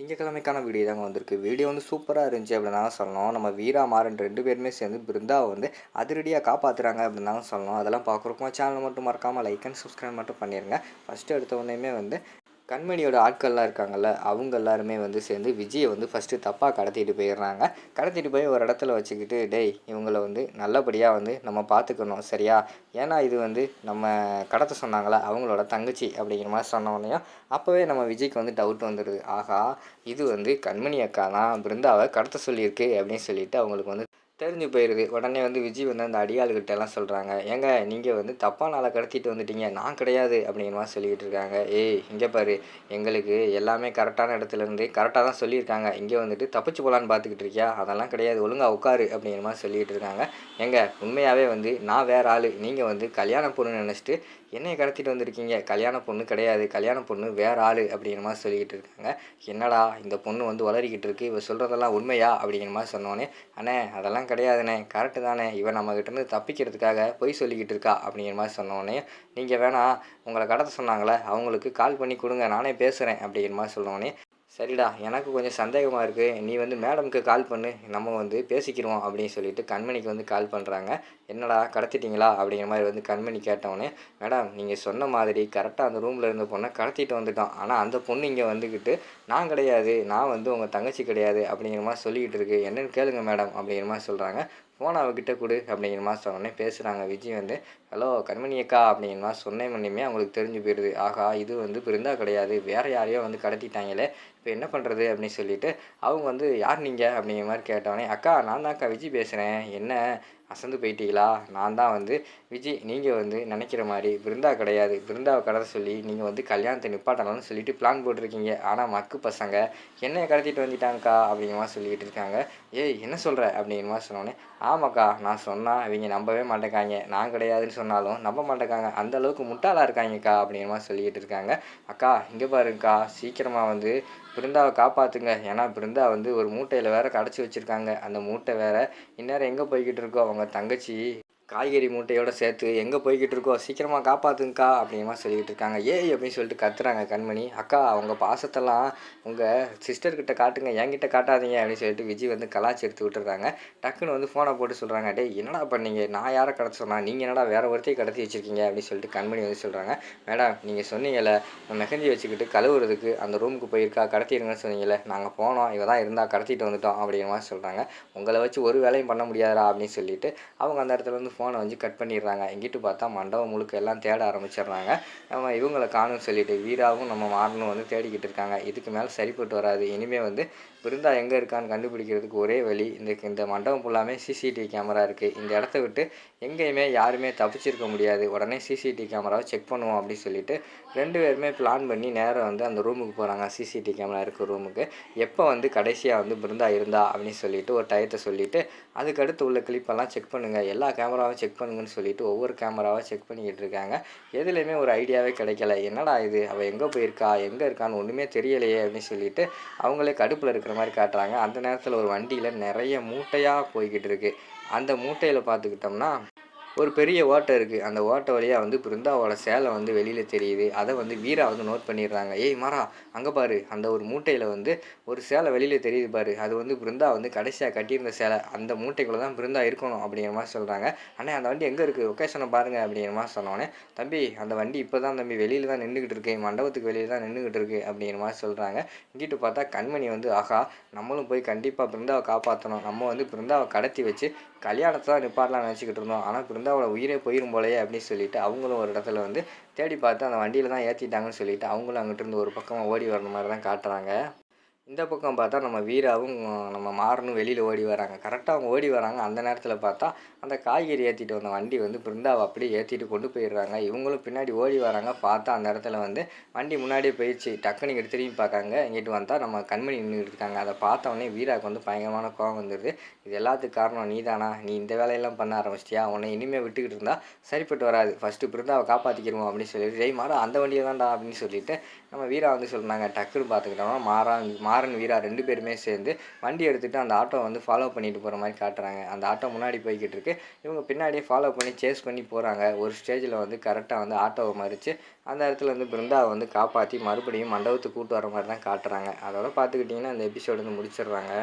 திங்கக்கிழமைக்கான video தாங்க வந்திருக்கு. Video வந்து சூப்பராக இருந்துச்சு அப்படின்னு தான் சொல்லணும். நம்ம வீரா மாறன் ரெண்டு பேருமே சேர்ந்து பிருந்தாவை வந்து அதிரடியாக காப்பாற்றுறாங்க அப்படின்னு தான் சொல்லணும். அதெல்லாம் பார்க்குறப்போ சேனல் மட்டும் மறக்காமல் லைக் அண்ட் சப்ஸ்கிரைப் மட்டும் பண்ணிடுங்க ஃபஸ்ட்டு எடுத்த உடனேயுமே வந்து கண்மணியோட ஆட்கள்லாம் இருக்காங்கல்ல அவங்க எல்லாருமே வந்து சேர்ந்து விஜயை வந்து ஃபஸ்ட்டு தப்பாக கடத்திட்டு போயிடுறாங்க. கடத்திட்டு போய் ஒரு இடத்துல வச்சுக்கிட்டு டேய் இவங்களை வந்து நல்லபடியாக வந்து நம்ம பார்த்துக்கணும் சரியா? ஏன்னா இது வந்து நம்ம கடத்த சொன்னாங்களா அவங்களோட தங்கச்சி அப்படிங்கிற மாதிரி சொன்ன அப்போவே நம்ம விஜய்க்கு வந்து டவுட் வந்துடுது ஆகா இது வந்து கண்மணி அக்கா தான் பிருந்தாவை கடத்த சொல்லியிருக்கு அப்படின்னு சொல்லிட்டு அவங்களுக்கு வந்து தெரிஞ்சு போயிடுது உடனே வந்து விஜய் வந்து அந்த அடியாளுகிட்ட எல்லாம் சொல்கிறாங்க ஏங்க நீங்கள் வந்து தப்பான ஆளை கடத்திட்டு வந்துட்டீங்க நான் கிடையாது அப்படிங்கிற மாதிரி சொல்லிக்கிட்டு இருக்காங்க. ஏய் இங்கே பாரு எங்களுக்கு எல்லாமே கரெக்டான இடத்துலேருந்து கரெக்டாக தான் சொல்லியிருக்காங்க. இங்கே வந்துட்டு தப்பிச்சு போகலான்னு பார்த்துக்கிட்டு இருக்கியா? அதெல்லாம் கிடையாது ஒழுங்காக உட்காரு அப்படிங்கிற மாதிரி சொல்லிகிட்டு இருக்காங்க. எங்க உண்மையாகவே வந்து நான் வேறு ஆள். நீங்கள் வந்து கல்யாண பொண்ணு நினச்சிட்டு என்னைய கடத்திட்டு வந்திருக்கீங்க? கல்யாண பொண்ணு கிடையாது. கல்யாண பொண்ணு வேற ஆள் அப்படிங்கிற மாதிரி சொல்லிக்கிட்டு இருக்காங்க. என்னடா இந்த பொண்ணு வந்து வளரிக்கிட்டு இருக்கு. இவ சொல்கிறதெல்லாம் உண்மையா? அப்படிங்கிற மாதிரி சொன்னோன்னே அண்ணே அதெல்லாம் கிடையாதுண்ணே. கரெக்டு தானே. இவன் நம்மக்கிட்டேருந்து தப்பிக்கிறதுக்காக பொய் சொல்லிக்கிட்டு இருக்கா? அப்படிங்கிற மாதிரி சொன்னோன்னே நீங்கள் வேணா உங்களை கடத்த சொன்னாங்களே அவங்களுக்கு கால் பண்ணி கொடுங்க. நானே பேசுகிறேன் அப்படிங்கிற மாதிரி சொன்னோன்னே சரிடா எனக்கு கொஞ்சம் சந்தேகமாக இருக்குது நீ வந்து மேடம்க்கு கால் பண்ணு. நம்ம வந்து பேசிக்கிறோம் அப்படின்னு சொல்லிட்டு கண்மணிக்கு வந்து கால் பண்ணுறாங்க என்னடா கடத்திட்டீங்களா? அப்படிங்கிற மாதிரி வந்து கண்மணி கேட்டவொடனே மேடம் நீங்கள் சொன்ன மாதிரி கரெக்டாக அந்த ரூமில் இருந்த பொண்ணை கடத்திட்டு வந்துட்டோம் ஆனால் அந்த பொண்ணு இங்கே வந்துக்கிட்டு நான் கிடையாது. நான் வந்து உங்கள் தங்கச்சி கிடையாது. அப்படிங்கிற மாதிரி சொல்லிக்கிட்டு இருக்கு. என்னென்னு கேளுங்க மேடம் அப்படிங்கிற மாதிரி சொல்கிறாங்க ஃபோன் அவகிட்ட கொடு அப்படிங்கிற மாதிரி சொன்னோடனே பேசுகிறாங்க விஜய் வந்து ஹலோ கண்மணி அக்கா அப்படிங்கிற மாதிரி சொன்னேன் மணியுமே அவங்களுக்கு தெரிஞ்சு போயிடுது ஆகா இது வந்து பிருந்தா கிடையாது. வேறு யாரையோ வந்து கடத்திட்டாங்களே. இப்போ என்ன பண்ணுறது அப்படின்னு சொல்லிட்டு அவங்க வந்து யார் நீங்கள் அப்படிங்கிற மாதிரி கேட்டவொடனே அக்கா நான் தான் அக்கா விஜய் பேசுகிறேன் என்ன? அசந்து போயிட்டீங்களா? நான் தான் வந்து விஜய் நீங்கள் வந்து நினைக்கிற மாதிரி பிருந்தா கிடையாது. பிருந்தாவை கடத்த சொல்லி நீங்கள் வந்து கல்யாணத்தை நிப்பாட்டணும்னு சொல்லிட்டு பிளான் போட்டிருக்கீங்க. ஆனால் மக்கு பசங்க என்னைய கடத்திட்டு வந்துட்டாங்கக்கா அப்படிங்கிற மாதிரி சொல்லிக்கிட்டு இருக்காங்க. ஏய் என்ன சொல்கிற அப்படிங்கிற மாதிரி சொன்னோன்னே ஆமாக்கா நான் சொன்னால் இவங்க நம்பவே மாட்டேங்காங்க. நான் கிடையாதுன்னு சொன்னாலும் நம்ப மாட்டேங்காங்க. அந்த அளவுக்கு முட்டாளாக இருக்காங்கக்கா அப்படிங்கிற மாதிரி சொல்லிக்கிட்டு இருக்காங்க. அக்கா இங்கே பாருங்கக்கா சீக்கிரமாக வந்து பிருந்தாவை காப்பாற்றுங்க ஏன்னா பிருந்தா வந்து ஒரு மூட்டையில் வேற கடைச்சி வச்சுருக்காங்க. அந்த மூட்டை வேறு இந்நேரம் எங்கே போய்கிட்டு இருக்கோ? அவங்க தங்கச்சி காய்கறி மூட்டையோட சேர்த்து எங்கே போய்கிட்டு இருக்கோ சீக்கிரமாக காப்பாற்றுங்கக்கா அப்படிமா சொல்லிக்கிட்டு இருக்காங்க. ஏ அப்படின்னு சொல்லிட்டு கத்துறாங்க கண்மணி. அக்கா அவங்க பாசத்தெல்லாம் உங்கள் சிஸ்டர்கிட்ட காட்டுங்க என்கிட்ட காட்டாதீங்க அப்படின்னு சொல்லிட்டு விஜய் வந்து கலாச்சி எடுத்து விட்டுறாங்க. டக்குன்னு வந்து ஃபோனை போட்டு சொல்கிறாங்க டேய் என்னடா பண்ணீங்க? நான் யாரை கடத்த சொன்னால் நீங்கள் என்னடா வேறு ஒருத்தையும் கடத்தி வச்சிருக்கீங்க? அப்படின்னு சொல்லிட்டு கண்மணி வந்து சொல்கிறாங்க மேடம் நீங்கள் சொன்னீங்கல்ல மெஹந்தி வச்சுக்கிட்டு கழுவுறதுக்கு அந்த ரூமுக்கு போயிருக்கா கடத்திடுங்கன்னு சொன்னீங்கல்ல நாங்கள் போனோம் இவ தான் இருந்தால் கடத்திட்டு வந்துட்டோம் அப்படிங்கிற மாதிரி சொல்கிறாங்க உங்களை வச்சு ஒரு வேலையும் பண்ண முடியாதா அப்படின்னு சொல்லிட்டு அவங்க அந்த இடத்துல வந்து ஃபோனை வந்து கட் பண்ணிடுறாங்க. எங்கிட்டு பார்த்தா மண்டபம் முழுக்க எல்லாம் தேட ஆரம்பிச்சிடுறாங்க. நம்ம இவங்களை காணும் சொல்லிட்டு வீராவும் நம்ம மாறணும் வந்து தேடிக்கிட்டு இருக்காங்க. இதுக்கு மேலே சரிப்பட்டு வராது. இனிமேல் வந்து பிருந்தா எங்கே இருக்கான்னு கண்டுபிடிக்கிறதுக்கு ஒரே வழி இந்த இந்த மண்டபம் ஃபுல்லாமே சிசிடிவி கேமரா இருக்குது இந்த இடத்த விட்டு எங்கேயுமே யாருமே தப்பிச்சிருக்க முடியாது. உடனே சிசிடிவி கேமராவை செக் பண்ணுவோம் அப்படின்னு சொல்லிட்டு ரெண்டு பேருமே பிளான் பண்ணி நேரம் வந்து அந்த ரூமுக்கு போகிறாங்க சிசிடிவி கேமரா இருக்க ரூமுக்கு எப்போ வந்து கடைசியாக வந்து பிருந்தா இருந்தா அப்படின்னு சொல்லிட்டு ஒரு டயத்தை சொல்லிவிட்டு அதுக்கடுத்து உள்ள கிளிப்பெல்லாம் செக் பண்ணுங்கள் எல்லா கேமராவும் செக் பண்ணுங்கன்னு சொல்லிட்டு ஒவ்வொரு கேமராவாக செக் பண்ணிக்கிட்டு இருக்காங்க. எதுலேயுமே ஒரு ஐடியாவே கிடைக்கல. என்னடா இது? அவள் எங்கே போயிருக்கா? எங்கே இருக்கான்னு ஒன்றுமே தெரியலையே அப்படின்னு சொல்லிட்டு அவங்களே கடுப்பில் இருக்கிற மாதிரி காட்டுறாங்க. அந்த நேரத்தில் ஒரு வண்டியில் நிறைய மூட்டையாக போய்கிட்டு இருக்குது அந்த மூட்டையில் பார்த்துக்கிட்டோம்னா ஒரு பெரிய ஓட்டை இருக்குது அந்த ஓட்டை வழியாக வந்து பிருந்தாவோட சேலை வந்து வெளியில் தெரியுது. அதை வந்து வீரா வந்து நோட் பண்ணிடுறாங்க. ஏய் மாறா அங்கே பாரு. அந்த ஒரு மூட்டையில் வந்து ஒரு சேலை வெளியில் தெரியுது பாரு. அது வந்து பிருந்தா வந்து கடைசியாக கட்டியிருந்த சேலை. அந்த மூட்டைக்குள்ளே தான் பிருந்தா இருக்கணும் அப்படிங்கிற மாதிரி சொல்கிறாங்க அண்ணே அந்த வண்டி எங்கே இருக்குது லொக்கேஷனை பாருங்கள் அப்படிங்கிற மாதிரி சொன்னோன்னே தம்பி அந்த வண்டி இப்போ தான் தம்பி வெளியில் தான் நின்றுக்கிட்டு இருக்கு. மண்டபத்துக்கு வெளியில் தான் நின்றுக்கிட்டு இருக்கு அப்படிங்கிற மாதிரி சொல்கிறாங்க இங்கிட்டு பார்த்தா கண்மணி வந்து ஆஹா நம்மளும் போய் கண்டிப்பாக பிருந்தாவை காப்பாற்றணும் நம்ம வந்து பிருந்தாவை கடத்தி வச்சு கல்யாணத்தை தான் நிப்பாட்டலாம் நினச்சிக்கிட்டு இருந்தோம். ஆனால் பிருந்தாவோட உயிரே போயிடும் போலையே அப்படின்னு சொல்லிட்டு அவங்களும் ஒரு இடத்துல வந்து தேடி பார்த்து அந்த வண்டியில் தான் ஏற்றிட்டாங்கன்னு சொல்லிட்டு அவங்களும் அங்கிட்டிருந்து ஒரு பக்கமாக ஓடி வர மாதிரி தான் காட்டுறாங்க. இந்த பக்கம் பார்த்தா நம்ம வீராவும் நம்ம மாறனும் வெளியில் ஓடி வராங்க. கரெக்டாக அவங்க ஓடி வராங்க. அந்த நேரத்தில் பார்த்தா அந்த காய்கறி ஏற்றிட்டு வந்த வண்டி வந்து பிருந்தாவை அப்படியே ஏற்றிட்டு கொண்டு போயிடுறாங்க. இவங்களும் பின்னாடி ஓடி வராங்க. பார்த்தா அந்த இடத்துல வந்து வண்டி முன்னாடியே போயிடுச்சு. டக்குன்னு இங்கே திரும்பி பார்க்காங்க. இங்கிட்டு வந்தால் நம்ம கண்மணி நின்றுட்டு இருக்காங்க. அதை பார்த்தவொடனே வீராவுக்கு வந்து பயங்கரமான கோவம் வந்துடுது இது எல்லாத்துக்கும் காரணம் நீ தானா நீ இந்த வேலையெல்லாம் பண்ண ஆரம்பிச்சிட்டியா? உன்னை இனிமேல் விட்டுக்கிட்டு இருந்தால் சரிப்பட்டு வராது. ஃபஸ்ட்டு பிருந்தாவை காப்பாற்றிக்கிடுவோம் அப்படின்னு சொல்லிட்டு ஜெய் மாறா அந்த வண்டியை தான்டா அப்படின்னு சொல்லிட்டு நம்ம வீரா வந்து சொல்கிறாங்க டக்குன்னு பார்த்துக்கிட்டோம்னா மாறா மாறன் வீரா ரெண்டு பேருமே சேர்ந்து வண்டி எடுத்துகிட்டு அந்த ஆட்டோ வந்து ஃபாலோ பண்ணிட்டு போகிற மாதிரி காட்டுறாங்க. அந்த ஆட்டோ முன்னாடி போய்கிட்டு இருக்கு. இவங்க பின்னாடியே ஃபாலோ பண்ணி சேஸ் பண்ணி போகிறாங்க ஒரு ஸ்டேஜில் வந்து கரெக்டாக வந்து ஆட்டோவை மறித்து அந்த இடத்துல வந்து பிருந்தாவை வந்து காப்பாற்றி மறுபடியும் மண்டபத்துக்கு கூட்டு வர மாதிரி தான் காட்டுறாங்க. அதோட பார்த்துக்கிட்டிங்கன்னா அந்த எபிசோடு வந்து முடிச்சிடுறாங்க.